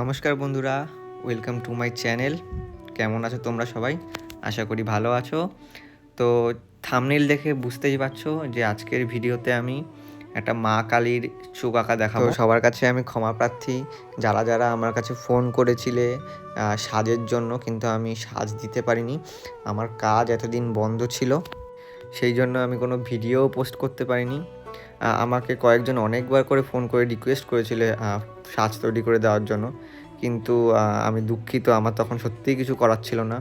নমস্কার বন্ধুরা welcome to my channel কেমন আছো তোমরা সবাই? আশা করি ভালো আছো। তো থামনেল দেখে বুঝতেই পারছ যে আজকের ভিডিওতে আমি একটা মা কালীর চোখ আঁকা দেখাবো। সবার কাছে আমি ক্ষমা প্রার্থী। যারা যারা আমার কাছে ফোন করেছিলে সাজের জন্য কিন্তু আমি সাজ দিতে পারিনি। আমার কাজ এতদিন বন্ধ ছিল সেই জন্য আমি কোনো ভিডিও পোস্ট করতে পারিনি। আমাকে কয়েকজন অনেকবার করে ফোন করে রিকোয়েস্ট করেছিলে সাজ তৈরি করে দেওয়ার জন্য। কিন্তু আমি দুঃখিত, আমার তখন সত্যিই কিছু করার ছিল না।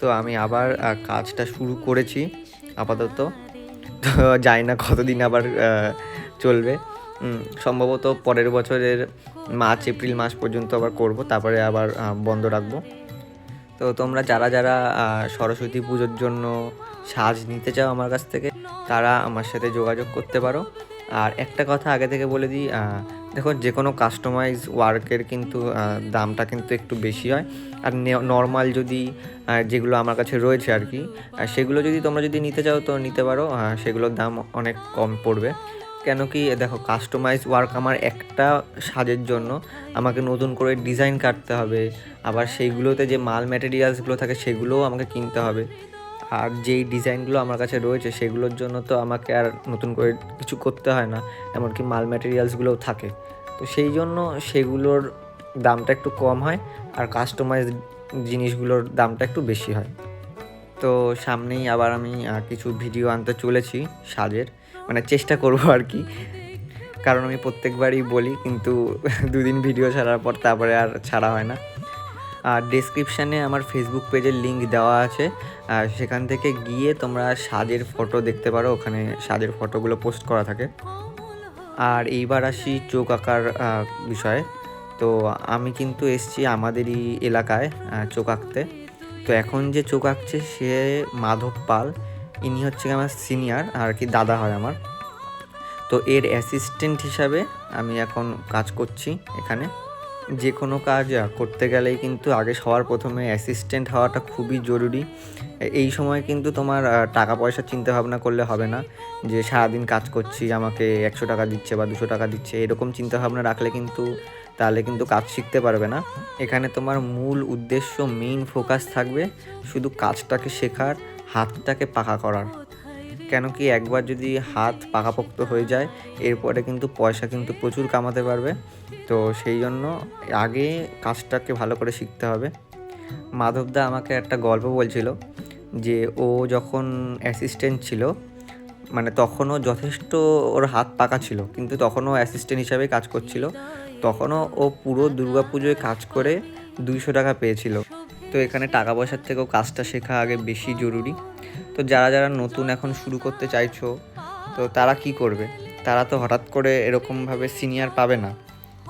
তো আমি আবার কাজটা শুরু করেছি, আপাতত। তো জানি না কতদিন আবার চলবে। সম্ভবত পরের বছরের মার্চ, এপ্রিল মাস পর্যন্ত আবার করব, তারপরে আবার বন্ধ রাখব। তো তোমরা যারা যারা সরস্বতী পুজোর জন্য সাজ নিতে চাও আমার কাছ থেকে, তারা আমার সাথে যোগাযোগ করতে পারো। আর একটা কথা আগে থেকে বলে দিই দেখো যে কোনো কাস্টমাইজ ওয়ার্কের কিন্তু দামটা কিন্তু একটু বেশি হয়। আর নর্মাল যদি যেগুলো আমার কাছে রয়েছে আর কি সেগুলো যদি তোমরা যদি নিতে চাও তো নিতে পারো সেগুলোর দাম অনেক কম পড়বে। কেন কি, দেখো কাস্টমাইজ ওয়ার্ক আমার একটা সাজের জন্য আমাকে নতুন করে ডিজাইন কাটতে হবে। আবার সেইগুলোতে যে মাল ম্যাটেরিয়ালসগুলো থাকে সেগুলোও আমাকে কিনতে হবে। আর যেই ডিজাইনগুলো আমার কাছে রয়েছে সেগুলোর জন্য তো আমাকে আর নতুন করে কিছু করতে হয় না, এমনকি মাল ম্যাটেরিয়ালসগুলোও থাকে। তো সেই জন্য সেগুলোর দামটা একটু কম হয় আর কাস্টমাইজ জিনিসগুলোর দামটা একটু বেশি হয়। তো সামনেই আবার আমি কিছু ভিডিও আনতে চলেছি সাজের। মানে চেষ্টা করব আর কি। কারণ আমি প্রত্যেকবারই বলি, কিন্তু দুদিন ভিডিও ছাড়ার পর তারপরে আর ছাড়া হয় না। আর ডেসক্রিপশানে আমার ফেসবুক পেজের লিংক দেওয়া আছে। আর সেখান থেকে গিয়ে তোমরা সাজের ফটো দেখতে পারো। ওখানে সাজের ফটোগুলো পোস্ট করা থাকে। আর এইবার আসি চোখ আঁকার বিষয়ে। তো আমি কিন্তু এসছি আমাদেরই এলাকায় চোখ আঁকতে। তো এখন যে চোখ আঁকছে সে মাধব পাল। ইনি হচ্ছে আমার সিনিয়র আর কি দাদা হয় আমার। তো এর অ্যাসিস্ট্যান্ট হিসাবে আমি এখন কাজ করছি এখানে। যে কোনো কাজ করতে গেলেই কিন্তু আগে সবার প্রথমে অ্যাসিস্ট্যান্ট হওয়াটা খুবই জরুরি। এই সময় কিন্তু তোমার টাকা পয়সা চিন্তা ভাবনা করলে হবে না। যে সারাদিন কাজ করছি, আমাকে একশো টাকা দিচ্ছে বা দুশো টাকা দিচ্ছে, এরকম চিন্তা ভাবনা রাখলে কিন্তু তাহলে কিন্তু কাজ শিখতে পারবে না। এখানে তোমার মূল উদ্দেশ্য মেইন ফোকাস থাকবে শুধু কাজটাকে শেখার হাতটাকে পাকা করার। কেন কি একবার যদি হাত পাকাপোক্ত হয়ে যায়, এরপরে কিন্তু পয়সা কিন্তু প্রচুর কামাতে পারবে। তো সেই জন্য আগে কাজটাকে ভালো করে শিখতে হবে। মাধবদা আমাকে একটা গল্প বলছিল যে, ও যখন অ্যাসিস্ট্যান্ট ছিল মানে তখনও যথেষ্ট ওর হাত পাকা ছিল, কিন্তু তখনও অ্যাসিস্ট্যান্ট হিসাবে কাজ করছিল। তখনও ও পুরো দুর্গাপুজোয় কাজ করে দুইশো টাকা পেয়েছিল। তো এখানে টাকা পয়সার থেকেও কাজটা শেখা আগে বেশি জরুরি। তো যারা যারা নতুন এখন শুরু করতে চাইছো, তো তারা কি করবে? তারা তো হঠাৎ করে এরকমভাবে সিনিয়র পাবে না।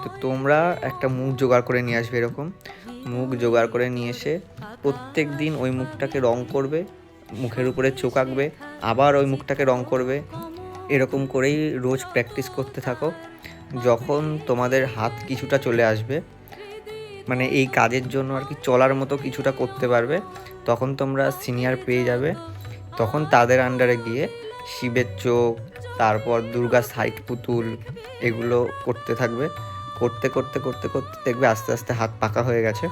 তো তোমরা একটা মুখ জোগাড় করে নিয়ে আসবে এরকম। মুখ জোগাড় করে নিয়ে এসে প্রত্যেক দিন ওই মুখটাকে রং করবে, মুখের উপরে চোখ আঁকবে, আবার ওই মুখটাকে রং করবে। এরকম করেই রোজ প্র্যাকটিস করতে থাকো। যখন তোমাদের হাত কিছুটা চলে আসবে মানে এই কাজের জন্য আর কি চলার মতো কিছুটা করতে পারবে। তখন তোমরা সিনিয়র পেয়ে যাবে। তখন তাদের আন্ডারে গিয়ে শিবের চোখ, তারপর দুর্গা সাইড পুতুল এগুলো করতে থাকবে। করতে করতে করতে করতে দেখবে আস্তে আস্তে হাত পাকা হয়ে গেছে।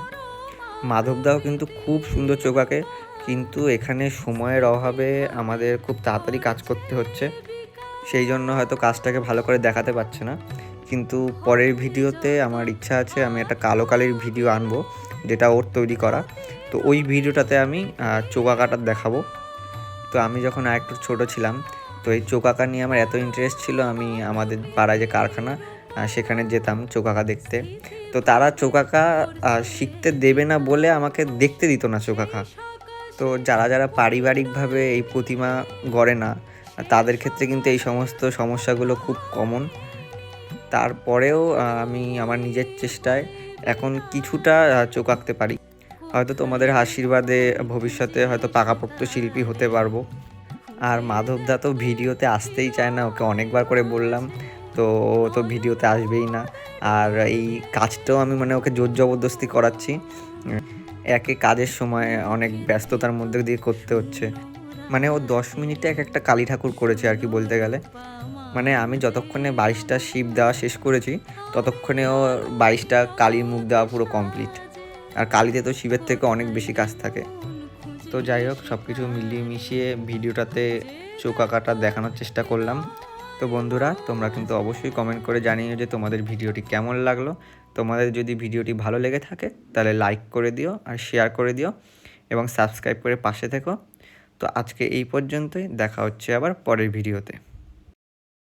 মাধবদাও কিন্তু খুব সুন্দর চোখ আঁকে, কিন্তু এখানে সময়ের অভাবে আমাদের খুব তাড়াতাড়ি কাজ করতে হচ্ছে। সেই জন্য হয়তো কাজটাকে ভালো করে দেখাতে পারছে না। কিন্তু পরের ভিডিওতে আমার ইচ্ছা আছে আমি একটা কালো কালির ভিডিও আনব, যেটা ওর তৈরি করা। তো ওই ভিডিওটাতে আমি চোখ আঁকাটা দেখাবো। তো আমি যখন আরেকটু ছোট ছিলাম, তো এই চোখ আঁকা নিয়ে আমার এত ইন্টারেস্ট ছিল, আমি আমাদের পাড়ায় যে কারখানা সেখানে যেতাম চোখ আঁকা দেখতে। তো তারা চোখ আঁকা শিখতে দেবে না বলে আমাকে দেখতে দিত না চোখ আঁকা তো যারা যারা পারিবারিকভাবে এই প্রতিমা গড়ে না, তাদের ক্ষেত্রে কিন্তু এই সমস্ত সমস্যাগুলো খুব কমন তারপরেও আমি আমার নিজের চেষ্টায় এখন কিছুটা চোখ আঁকতে পারি। হয়তো তোমাদের আশীর্বাদে ভবিষ্যতে হয়তো পাকাপোক্ত শিল্পী হতে পারব। আর মাধবদা তো ভিডিওতে আসতেই চায় না, ওকে অনেকবার করে বললাম, তো ও তো ভিডিওতে আসবেই না। আর এই কাজটাও আমি মানে ওকে জোর জবরদস্তি করাচ্ছি। একে কাজের সময় অনেক ব্যস্ততার মধ্যে দিয়ে করতে হচ্ছে। মানে ও দশ মিনিটে এক একটা কালী ঠাকুর করেছে আর কি বলতে গেলে। মানে আমি যতক্ষণে বাইশটা শিপ দেওয়া শেষ করেছি, ততক্ষণে ও বাইশটা কালির মুখ দেওয়া পুরো কমপ্লিট আর কালিতে তো শিবের থেকে অনেক বেশি কাজ থাকে। তো যাই হোক সব কিছু মিলিয়ে মিশিয়ে ভিডিওটাতে চোকাকাটা দেখানোর চেষ্টা করলাম। তো বন্ধুরা, তোমরা কিন্তু অবশ্যই কমেন্ট করে জানিও যে তোমাদের ভিডিওটি কেমন লাগল। তোমাদের যদি ভিডিওটি ভালো লেগে থাকে, তাহলে লাইক করে দিও আর শেয়ার করে দিও এবং সাবস্ক্রাইব করে পাশে থেকো। তো আজকে এই পর্যন্তই, দেখা হচ্ছে আবার পরের ভিডিওতে।